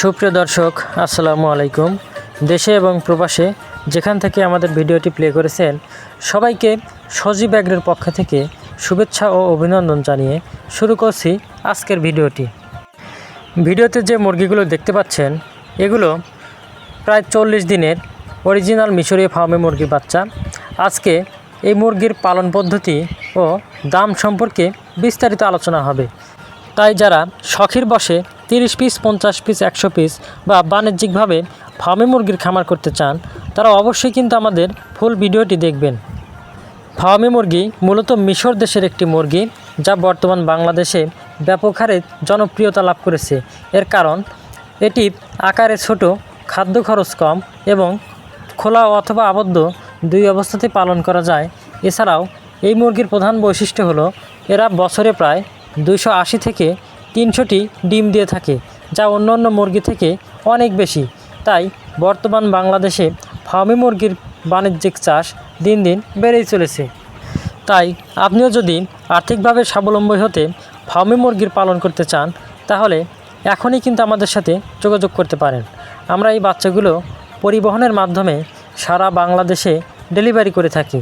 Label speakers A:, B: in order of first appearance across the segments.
A: সুপ্রিয় দর্শক, আসসালামু আলাইকুম। দেশে এবং প্রবাসে যেখান থেকে আমাদের ভিডিওটি প্লে করেছেন, সবাইকে সজীব ব্যাগরের পক্ষ থেকে শুভেচ্ছা ও অভিনন্দন জানিয়ে শুরু করছি আজকের ভিডিওটি। ভিডিওতে যে মুরগিগুলো দেখতে পাচ্ছেন, এগুলো প্রায় চল্লিশ দিনের অরিজিনাল মিশরীয় ফার্মে মুরগির বাচ্চা। আজকে এই মুরগির পালন পদ্ধতি ও দাম সম্পর্কে বিস্তারিত আলোচনা হবে। তাই যারা শখের বসে তিরিশ পিস পঞ্চাশ পিস একশো পিস বা বাণিজ্যিকভাবে ফার্মে মুরগির খামার করতে চান, তারা অবশ্যই কিন্তু আমাদের ফুল ভিডিওটি দেখবেন। ফার্মি মুরগি মূলত মিশর দেশের একটি মুরগি, যা বর্তমান বাংলাদেশে ব্যাপক হারে জনপ্রিয়তা লাভ করেছে। এর কারণ, এটি আকারে ছোট, খাদ্য খরচ কম এবং খোলা অথবা আবদ্ধ দুই অবস্থাতে পালন করা যায়। এছাড়াও, এই মুরগির প্রধান বৈশিষ্ট্য হলো, এরা বছরে প্রায় দুইশো আশি থেকে তিনশোটি ডিম দিয়ে থাকে, যা অন্য অন্য মুরগি থেকে অনেক বেশি। তাই বর্তমান বাংলাদেশে ফার্মি মুরগির বাণিজ্যিক চাষ দিন দিন বেড়েই চলেছে। তাই আপনিও যদি আর্থিকভাবে স্বাবলম্বী হতে ফার্মি মুরগির পালন করতে চান, তাহলে এখনই কিন্তু আমাদের সাথে যোগাযোগ করতে পারেন। আমরা এই বাচ্চাগুলো পরিবহনের মাধ্যমে সারা বাংলাদেশে ডেলিভারি করে থাকি।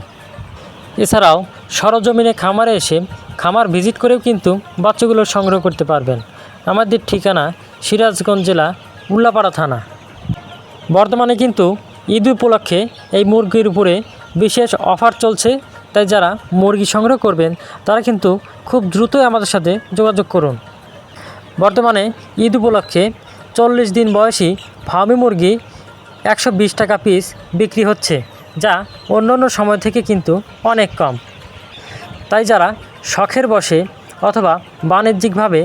A: এছাড়াও সরজমিনে খামারে এসে খামার ভিজিট করেও কিন্তু বাচ্চাগুলো সংগ্রহ করতে পারবেন। আমাদের ঠিকানা সিরাজগঞ্জ জেলা উল্লাপাড়া থানা। বর্তমানে কিন্তু ঈদ উপলক্ষে এই মুরগির উপরে বিশেষ অফার চলছে। তাই যারা মুরগি সংগ্রহ করবেন, তারা কিন্তু খুব দ্রুতই আমাদের সাথে যোগাযোগ করুন। বর্তমানে ঈদ উপলক্ষে চল্লিশ দিন বয়সী ফার্মি মুরগি একশো বিশ টাকা পিস বিক্রি হচ্ছে, যা অন্য অন্য সময় থেকে কিন্তু অনেক কম। তাই যারা শখের বসে অথবা বাণিজ্যিকভাবে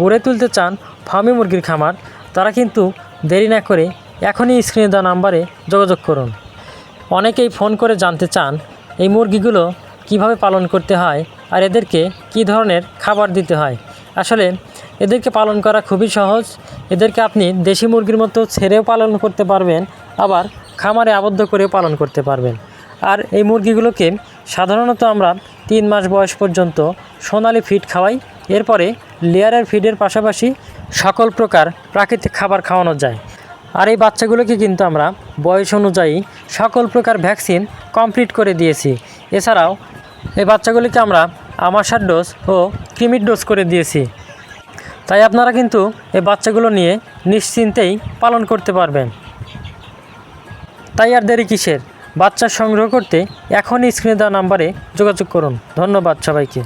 A: গড়ে তুলতে চান ফার্মি মুরগির খামার, তারা কিন্তু দেরি না করে এখনই স্ক্রিনে দেওয়া নাম্বারে যোগাযোগ করুন। অনেকেই ফোন করে জানতে চান এই মুরগিগুলো কীভাবে পালন করতে হয় আর এদেরকে কী ধরনের খাবার দিতে হয়। আসলে এদেরকে পালন করা খুবই সহজ। এদেরকে আপনি দেশি মুরগির মতো ছেড়েও পালন করতে পারবেন, আবার খামারে আবদ্ধ করেও পালন করতে পারবেন। আর এই মুরগিগুলোকে সাধারণত আমরা তিন মাস বয়স পর্যন্ত সোনালি ফিড খাওয়াই। এরপরে লেয়ারের ফিডের পাশাপাশি সকল প্রকার প্রাকৃতিক খাবার খাওয়ানো যায়। আর এই বাচ্চাগুলোকে কিন্তু আমরা বয়স অনুযায়ী সকল প্রকার ভ্যাকসিন কমপ্লিট করে দিয়েছি। এছাড়াও এই বাচ্চাগুলিকে আমরা আমাশার ডোজ ও ক্রিমির ডোজ করে দিয়েছি। তাই আপনারা কিন্তু এই বাচ্চাগুলো নিয়ে নিশ্চিন্তেই পালন করতে পারবেন। তাই আর দেরি কিসের? বাচ্চা সংগ্রহ করতে এখনই স্ক্রিনে দেওয়া নাম্বারে যোগাযোগ করুন। ধন্যবাদ সবাইকে।